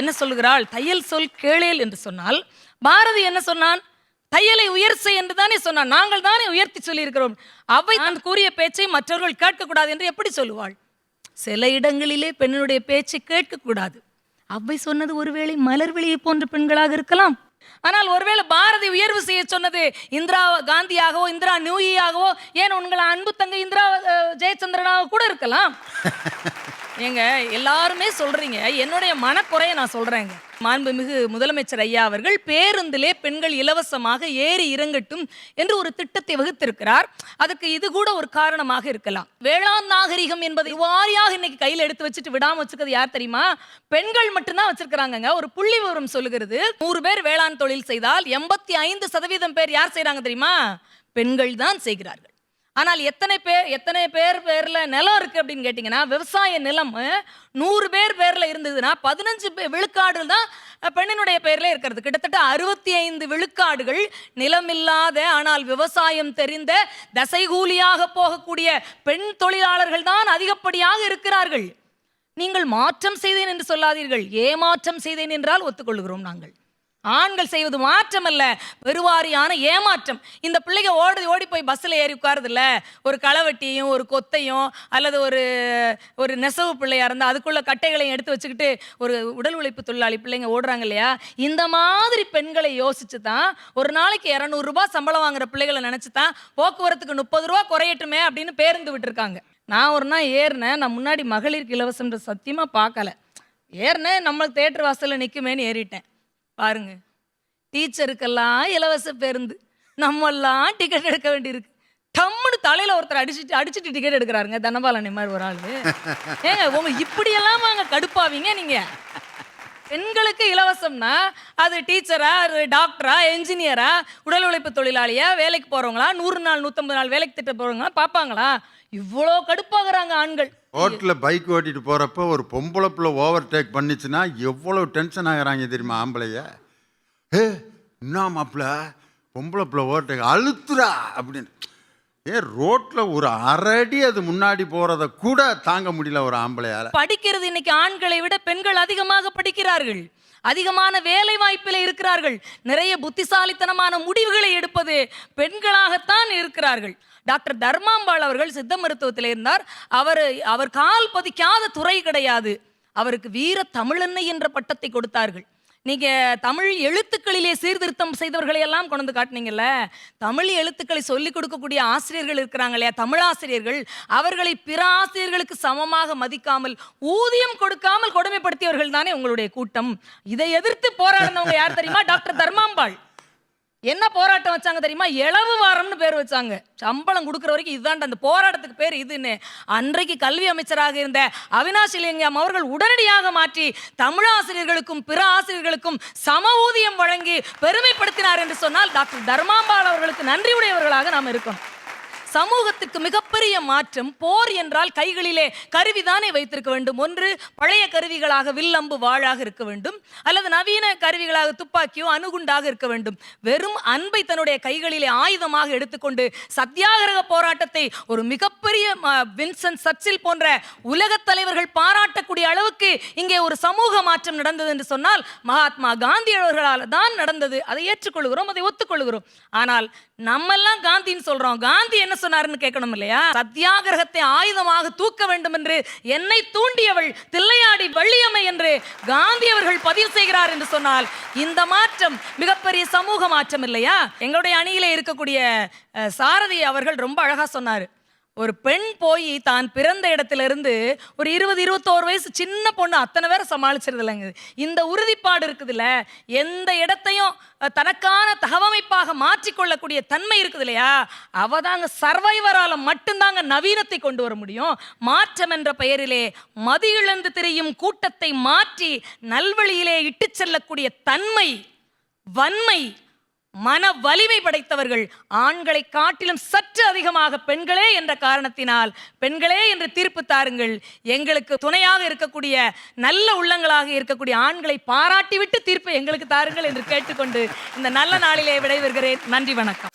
என்ன சொல்லுகிறாள்? தையல் சொல் கேளேல் என்று சொன்னால் பாரதி என்ன சொன்னான்? தையலை உயர் செய் என்று தானே சொன்னான். நாங்கள் தானே உயர்த்தி சொல்லியிருக்கிறோம். அவை நான் கூறிய பேச்சை மற்றவர்கள் கேட்கக்கூடாது என்று எப்படி சொல்லுவாள்? சில இடங்களிலே பெண்ணுடைய பேச்சை கேட்கக்கூடாது. அவ்வை சொன்னது ஒருவேளை மலர்விழியை போன்ற பெண்களாக இருக்கலாம். ஆனால் ஒருவேளை பாரதி உயர்வு செய்ய சொன்னது இந்திரா காந்தியாகவோ இந்திரா நியூயாகவோ ஏன் உங்களை அன்பு தங்க இந்திரா ஜெயச்சந்திரனாக கூட இருக்கலாம்? ஏங்க எல்லாருமே சொல்றீங்க. என்னுடைய மனக்குறைய நான் சொல்றேங்க. மாண்புமிகு முதலமைச்சர் ஐயா அவர்கள் பேருந்திலே பெண்கள் இலவசமாக ஏறி இறங்கட்டும் என்று ஒரு திட்டத்தை வகுத்திருக்கிறார். அதுக்கு இது கூட ஒரு காரணமாக இருக்கலாம். வேளாண் நாகரிகம் என்பதை வாரியாக இன்னைக்கு கையில் எடுத்து வச்சுட்டு விடாம வச்சுக்கிறது யார் தெரியுமா? பெண்கள் மட்டும்தான் வச்சிருக்கிறாங்க ஒரு புள்ளி விவரம் சொல்லுகிறது. நூறு பேர் வேளாண் தொழில் செய்தால் எண்பத்தி ஐந்து சதவீதம் பேர் யார் செய்கிறாங்க தெரியுமா? பெண்கள் தான் செய்கிறார்கள். ஆனால் எத்தனை பேர் எத்தனை பேர் பேரில் நிலம் இருக்குது அப்படின்னு கேட்டிங்கன்னா விவசாய நிலம் நூறு பேர் பேரில் இருந்ததுன்னா பதினஞ்சு பே- விழுக்காடு தான் பெண்ணினுடைய பேரில் இருக்கிறது. கிட்டத்தட்ட அறுபத்தி ஐந்து விழுக்காடுகள் நிலமில்லாத ஆனால் விவசாயம் தெரிந்த தசைகூலியாக போகக்கூடிய பெண் தொழிலாளர்கள் தான் அதிகப்படியாக இருக்கிறார்கள். நீங்கள் மாற்றம் செய்தேன் என்று சொல்லாதீர்கள். ஏமாற்றம் செய்தேன் என்றால் ஒத்துக்கொள்கிறோம் நாங்கள். ஆண்கள் செய்வது மாற்றம் அல்ல பெருவாரியான ஏமாற்றம். இந்த பிள்ளைங்க ஓடி ஓடி போய் பஸ்ஸில் ஏறி உட்காருதில்ல. ஒரு களவட்டியும் ஒரு கொத்தையும் அல்லது ஒரு ஒரு நெசவு பிள்ளையாக இருந்தால் அதுக்குள்ள கட்டைகளையும் எடுத்து வச்சுக்கிட்டு ஒரு உடல் உழைப்பு தொழிலாளி பிள்ளைங்க ஓடுறாங்க இல்லையா? இந்த மாதிரி பெண்களை யோசிச்சு தான் ஒரு நாளைக்கு இரநூறுபா சம்பளம் வாங்குற பிள்ளைகளை நினச்சி தான் போக்குவரத்துக்கு முப்பது ரூபா குறையட்டுமே அப்படின்னு பேருந்து விட்டுருக்காங்க. நான் ஒரு நாள் ஏறினேன். நான் முன்னாடி மகளிருக்கு இலவசம்ன்ற சத்தியமாக பார்க்கல. ஏறினேன். நம்மளுக்கு தேட்டர் வாசலில் நிற்குமேன்னு ஏறிட்டேன். பாருங்க. டீச்சருக்கெல்லாம் இலவச பேருந்து. நம்மெல்லாம் டிக்கெட் எடுக்க வேண்டியிருக்கு. டம்முன்னு தலையில ஒருத்தர் அடிச்சுட்டு அடிச்சுட்டு டிக்கெட் எடுக்கிறாருங்க. தனபாலனை மாதிரி ஒரு ஆள். ஏங்க உங்க இப்படியெல்லாம் வாங்க கடுப்பாவீங்க நீங்க. பெண்களுக்கு இலவசம்னா அது டீச்சரா அது டாக்டரா என்ஜினியரா உடல் உழைப்பு தொழிலாளியா வேலைக்கு போறவங்களா நூறு நாள் நூற்றம்பது நாள் வேலைக்கு திட்ட போறவங்களா பார்ப்பாங்களா? இவ்வளோ கடுப்பாகிறாங்க ஆண்கள். ரோட்டில் பைக் ஓட்டிட்டு போகிறப்ப ஒரு பொம்பளை பிள்ளை ஓவர் டேக் பண்ணிச்சுன்னா எவ்வளோ டென்ஷன் ஆகிறாங்க தெரியுமா ஆம்பளைய? ஏ என்ன மாப்பிள்ள? பொம்பளை பிள்ளை ஓவர் டேக் அழுத்துறா அப்படின்னு. ஏ ரோட்டில் ஒரு அரடி அது முன்னாடி போகிறத கூட தாங்க முடியல ஒரு ஆம்பளையால. படிக்கிறது இன்னைக்கு ஆண்களை விட பெண்கள் அதிகமாக படிக்கிறார்கள். அதிகமான வேலை வாய்ப்பில் இருக்கிறார்கள். நிறைய புத்திசாலித்தனமான முடிவுகளை எடுப்பது பெண்களாகத்தான் இருக்கிறார்கள். டாக்டர் தர்மாம்பாள் அவர்கள் சித்த மருத்துவத்தில் இருந்தார். அவர் அவர் கால் பதிக்காத துறை கிடையாது. அவருக்கு வீர தமிழன்னை என்ற பட்டத்தை கொடுத்தார்கள். நீங்க தமிழ் எழுத்துக்களிலே சீர்திருத்தம் செய்தவர்களை எல்லாம் கொண்டு காட்டினீங்கல்ல? தமிழ் எழுத்துக்களை சொல்லிக் கொடுக்கக்கூடிய ஆசிரியர்கள் இருக்கிறாங்க இல்லையா? தமிழ் ஆசிரியர்கள் அவர்களை பிற ஆசிரியர்களுக்கு சமமாக மதிக்காமல் ஊதியம் கொடுக்காமல் கொடுமைப்படுத்தியவர்கள் தானே உங்களுடைய கூட்டம். இதை எதிர்த்து போராடினவங்க யார் தெரியுமா? டாக்டர் தர்மாம்பாள். என்ன போராட்டம் வச்சாங்க தெரியுமா? இளவு வாரம்னு பேர் வச்சாங்க. சம்பளம் கொடுக்குற வரைக்கும் இதுதான் அந்த போராட்டத்துக்கு பேர் இதுன்னு. அன்றைக்கு கல்வி அமைச்சராக இருந்த அவினாஷ் லிங்கம் அவர்கள் உடனடியாக மாற்றி தமிழ் ஆசிரியர்களுக்கும் பிற ஆசிரியர்களுக்கும் சம ஊதியம் வழங்கி பெருமைப்படுத்தினார் என்று சொன்னால் டாக்டர் தர்மாம்பாள் அவர்களுக்கு நன்றியுடையவர்களாக நாம் இருக்கோம். சமூகத்துக்கு மிகப்பெரிய மாற்றம் போர் என்றால் கைகளிலே கருவிதானே வைத்திருக்க வேண்டும். ஒன்று பழைய கருவிகளாக வில்லம்பு வாழாக இருக்க வேண்டும். அல்லது நவீன கருவிகளாக துப்பாக்கியோ அணுகுண்டாக இருக்க வேண்டும். வெறும் அன்பை தன்னுடைய கைகளிலே ஆயுதமாக எடுத்துக்கொண்டு சத்தியாகிரக போராட்டத்தை ஒரு மிகப்பெரிய வின்சன் சர்ச்சில் போன்ற உலகத் தலைவர்கள் பாராட்டு அளவுக்கு இங்கே ஒரு சமூக மாற்றம் நடந்தது என்று சொன்னால் மகாத்மா காந்தி அவர்களால் தான் நடந்தது. அதை ஏற்றுக்கொள்கிறோம் அதை ஒத்துக்கொள்கிறோம். ஆனால் நம்மெல்லாம் காந்தின்னு சொல்றோம். காந்தி என்ன சொன்னாருன்னு கேட்கணும் இல்லையா? சத்தியாகிரகத்தை ஆயுதமாக தூக்க வேண்டும் என்று என்னை தூண்டியவள் தில்லையாடி வள்ளியம்மை என்று காந்தி அவர்கள் பதிவு செய்கிறார் என்று சொன்னால் இந்த மாற்றம் மிகப்பெரிய சமூக மாற்றம் இல்லையா? எங்களுடைய அணியிலே இருக்கக்கூடிய அஹ், சாரதி அவர்கள் ரொம்ப அழகா சொன்னார். ஒரு பெண் போய் தான் பிறந்த இடத்துலேருந்து ஒரு இருபது இருபத்தோரு வயசு சின்ன பொண்ணு அத்தனை பேரை சமாளிச்சிருது இல்லைங்க இந்த உறுதிப்பாடு இருக்குதுல்ல எந்த இடத்தையும் தனக்கான தகவமைப்பாக மாற்றிக்கொள்ளக்கூடிய தன்மை இருக்குது இல்லையா அவ தாங்க சர்வைவரால் மட்டும்தாங்க நவீனத்தை கொண்டு வர முடியும். மாற்றம் என்ற பெயரிலே மதி இழந்து திரியும் கூட்டத்தை மாற்றி நல்வழியிலே இட்டு செல்லக்கூடிய தன்மை வன்மை மன வலிமை படைத்தவர்கள் ஆண்களை காட்டிலும் சற்று அதிகமாக பெண்களே என்ற காரணத்தினால் பெண்களே என்று தீர்ப்பு தாருங்கள். எங்களுக்கு துணையாக இருக்கக்கூடிய நல்ல உள்ளங்களாக இருக்கக்கூடிய ஆண்களை பாராட்டிவிட்டு தீர்ப்பு எங்களுக்கு தாருங்கள் என்று கேட்டுக்கொண்டு இந்த நல்ல நாளிலே விடைபெறுகிறேன். நன்றி வணக்கம்.